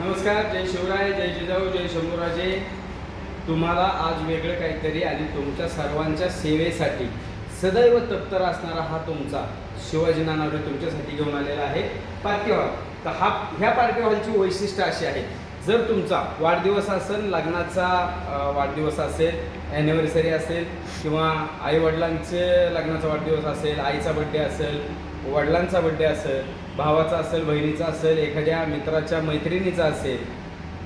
नमस्कार जय शिवराय जय जिजाऊ जय शंभूराजे. तुम्हाला आज वेगळं काहीतरी आणि तुमच्या सर्वांच्या सेवेसाठी. सदैव तप्तर असणारा हा तुमचा शिवाजी नानावरे तुमच्यासाठी घेऊन आलेला आहे. पार्टी हॉल तर हा ह्या पार्टी हॉलची वैशिष्ट्य अशी आहे. जर तुमचा वाढदिवस असेल लग्नाचा वाढदिवस असेल ॲनिव्हर्सरी असेल किंवा आईवडिलांचे लग्नाचा वाढदिवस असेल आईचा बड्डे असेल वडिलांचा बड्डे असेल भावाचा असेल बहिणीचा असेल एखाद्या मित्राच्या मैत्रिणीचा असेल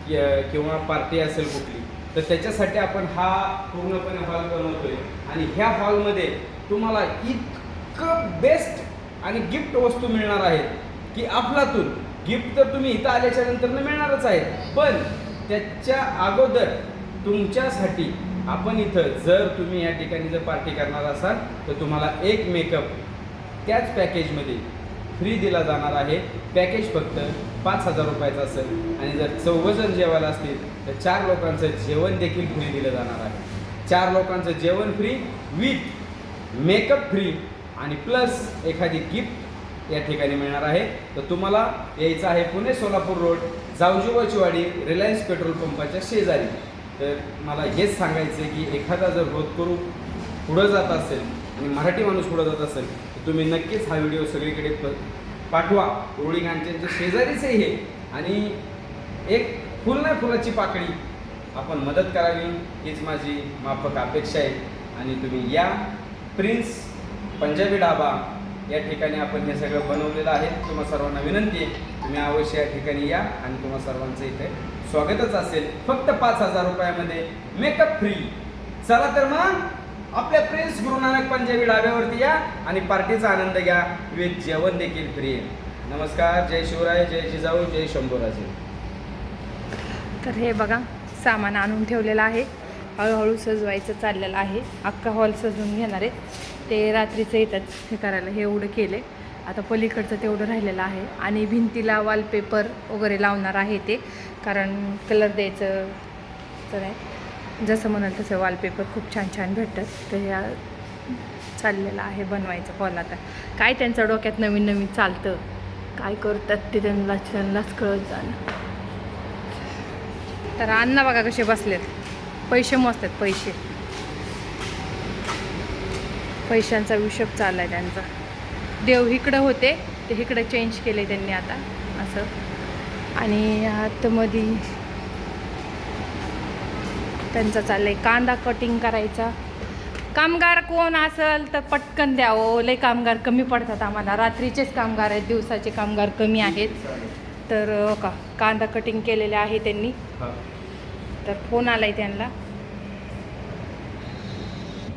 कि- किंवा पार्टी असेल कुठली तर त्याच्यासाठी आपण हा पूर्णपणे हॉल बनवतोय. आणि ह्या हॉलमध्ये तुम्हाला इतकं बेस्ट आणि गिफ्ट वस्तू मिळणार आहेत की आपलातून गिफ्ट तर तुम्ही इथं आल्याच्यानंतर मिळणारच आहे पण त्याच्या अगोदर तुमच्यासाठी आपण इथं जर तुम्ही या ठिकाणी जर पार्टी करणार असाल तर तुम्हाला एक मेकअप त्याच पॅकेजमध्ये फ्री दिला जाणार आहे. पॅकेज फक्त पाच हजार रुपयाचं असेल. आणि जर चौघजण जेवायला असतील तर चार लोकांचं जेवण देखील फ्री दिलं जाणार आहे. चार लोकांचं जेवण फ्री विथ मेकअप फ्री आणि प्लस एखादी गिफ्ट या ठिकाणी मिळणार आहे. तर तुम्हाला यायचं आहे Pune Solapur road Javjubachiwadi Reliance petrol पंपाच्या शेजारी. तर मला हेच सांगायचं आहे की एखादा जर रोध करू पुढं जात असेल आणि मराठी माणूस पुढं जात असेल तर तुम्ही नक्कीच हा व्हिडिओ सगळीकडे प- पाठवा. रोळी गांच्या शेजारीच हे. आणि एक फुल ना फुलाची पाकळी आपण मदत करावी हीच माझी माफक अपेक्षा आहे. आणि तुम्ही या प्रिन्स पंजाबी डाबा या ठिकाणी आपण हे सगळं बनवलेलं आहे. तुम्हा सर्वांना विनंती आहे तुम्ही अवश्य या ठिकाणी या आणि तुम्हा सर्वांचं इथे स्वागतच असेल. फक्त पाच हजार रुपयामध्ये मेकअप फ्री चला तर मग. आपल्या प्रिन्स गुरु नानक पंजाबी डाब्यावरती या आणि पार्टीचा आनंद घ्या. विथ जेवण देखील फ्री नमस्कार जय शिवराय जय जिजाऊ जय शंभूराजे. तर हे बघा सामान आणून ठेवलेलं आहे. हळूहळू सजवायचं चाललेलं आहे. अख्खा हॉल सजवून घेणार आहेत ते रात्रीचं येतात हे करायला हे एवढं केले आता पलीकडचं तेवढं राहिलेलं आहे. आणि भिंतीला वॉलपेपर वगैरे लावणार आहे ते. कारण कलर द्यायचं तर आहे. जसं म्हणाल तसं वॉलपेपर खूप छान छान भेटतात. तर ह्या चाललेलं आहे बनवायचं हॉल आता. काय त्यांच्या डोक्यात नवीन नवीन चालतं? काय करतात ते त्यांना त्यांनाच कळत जाणं. तर अण्णा बघा कसे बसलेत. पैसे मोजतात पैसे. पैशांचा हिशोब आहे त्यांचा. देव इकडं होते ते इकडं चेंज केले त्यांनी आता असं. आणि आतमध्ये त्यांचा चाललंय. कांदा कटिंग करायचा. कामगार कोण असेल तर पटकन द्यावं. लय कामगार कमी पडतात आम्हाला. रात्रीचेच कामगार आहेत दिवसाचे कामगार कमी आहेत. तर अं, का? कांदा कटिंग केलेले आहे त्यांनी. तर फोन आलाय त्यांना.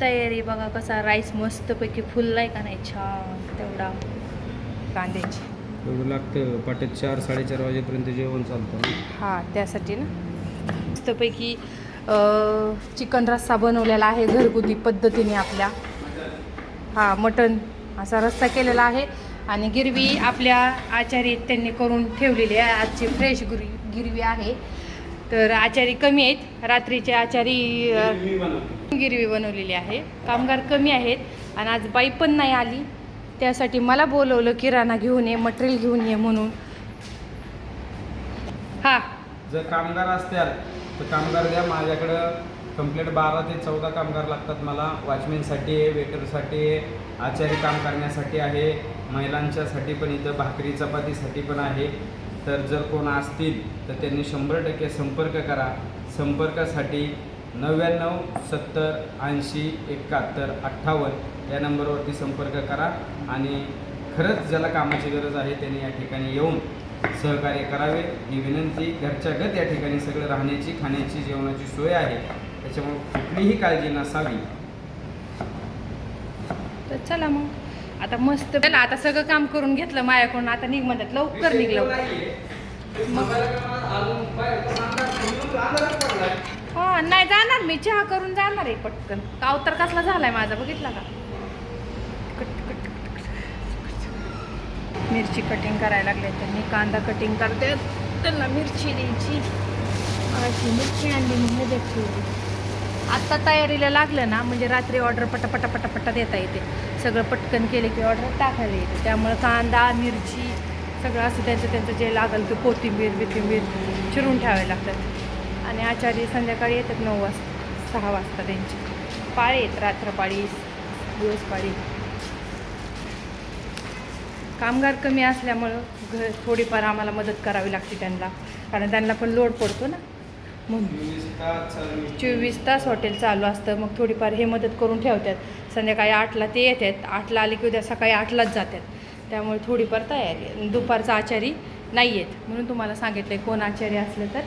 तयारी बघा कसा राईस मस्तपैकी फुललाय का नाही? छान तेवढा. कांद्याची. एवढं लागतं. पाट्यात चार साडेचार वाजेपर्यंत जेवण चालतं हां त्यासाठी ना. मस्तपैकी चिकन रस्सा बनवलेला आहे घरगुती पद्धतीने आपल्या. हा मटन असा रस्सा केलेला आहे. आणि गिरवी आपल्या आचारी त्यांनी करून ठेवलेली आहे. आजची फ्रेश गुरी गिरवी आहे. तर आचारी कमी आहेत. रात्रीचे आचारी गिरवी बनवलेली आहे. कामगार कमी आहेत. आणि आज बाई पण नाही आली. त्यासाठी मला बोलवलं किराणा घेऊन ये मटेरियल घेऊन ये म्हणून. हा. जर कामगार असत्या तर कामगार द्या माझ्याकडं कंप्लीट बारा ते चौदा कामगार लागतात मला. वॉचमॅनसाठी आहे वेटरसाठी आहे आचारी काम करण्यासाठी आहे महिलांच्यासाठी पण इथं भाकरी चपातीसाठी पण आहे. तर जर कोण असतील तर त्यांनी शंभर टक्के संपर्क करा. संपर्कासाठी नव्याण्णव सत्तर ऐंशी एकाहत्तर अठ्ठावन्न या नंबरवरती संपर्क करा. आणि खरंच ज्याला कामाची गरज आहे त्यांनी या ठिकाणी येऊन सहकार्य करावे ही विनंती. घरच्या घर या ठिकाणी सगळं राहण्याची खाण्याची जेवणाची सोय आहे. त्याच्यामुळे कुठलीही काळजी नसावी. तर चला मग. आता मस्त चला आता सगळं काम करून घेतलं माझ्याकडून. आता निघ म्हणतात लवकर निघलं हा हो, नाही जाणार मी. चहा करून जाणार आहे पटकन. कावतर कसला झालाय माझा बघितला का? Cut, cut. मिरची कटिंग करायला लागले. त्यांनी कांदा कटिंग करते. त्यांना मिरची द्यायची. अशी मिरची आणली म्हणून द्यायची आत्ता तयारीला लागलं ना म्हणजे रात्री ऑर्डर पटापटा पटापटा देता येते. सगळं पटकन केले की ऑर्डर टाकायला येते. त्यामुळं कांदा मिरची सगळं असं त्यांचं त्यांचं जे लागेल ते कोथिंबीर बिथिंबीर चिरून ठेवावे लागतात. आणि आचार्य संध्याकाळी येतात नऊ वाजता सहा वाजता त्यांची. पाळी येत रात्रपाळी दिवसपाळी. कामगार कमी असल्यामुळं घर थोडीफार आम्हाला मदत करावी लागते त्यांना. कारण त्यांना पण लोड पडतो ना. म्हणून चोवीस तास हॉटेल चालू असतं. मग थोडीफार हे मदत करून ठेवतात. संध्याकाळी आठला ते येतात. आठला आले की उद्या सकाळी आठलाच जातात. त्यामुळे थोडीफार तयारी. दुपारचा आचारी नाही येत. म्हणून तुम्हाला सांगितलं आहे कोण आचारी असलं तर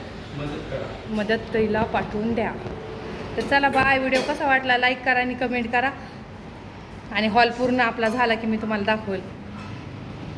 मदत तैला पाठवून द्या. तर चला बाय व्हिडिओ कसा वाटला? लाईक करा आणि कमेंट करा. आणि हॉल पूर्ण आपला झाला की मी तुम्हाला दाखवेल.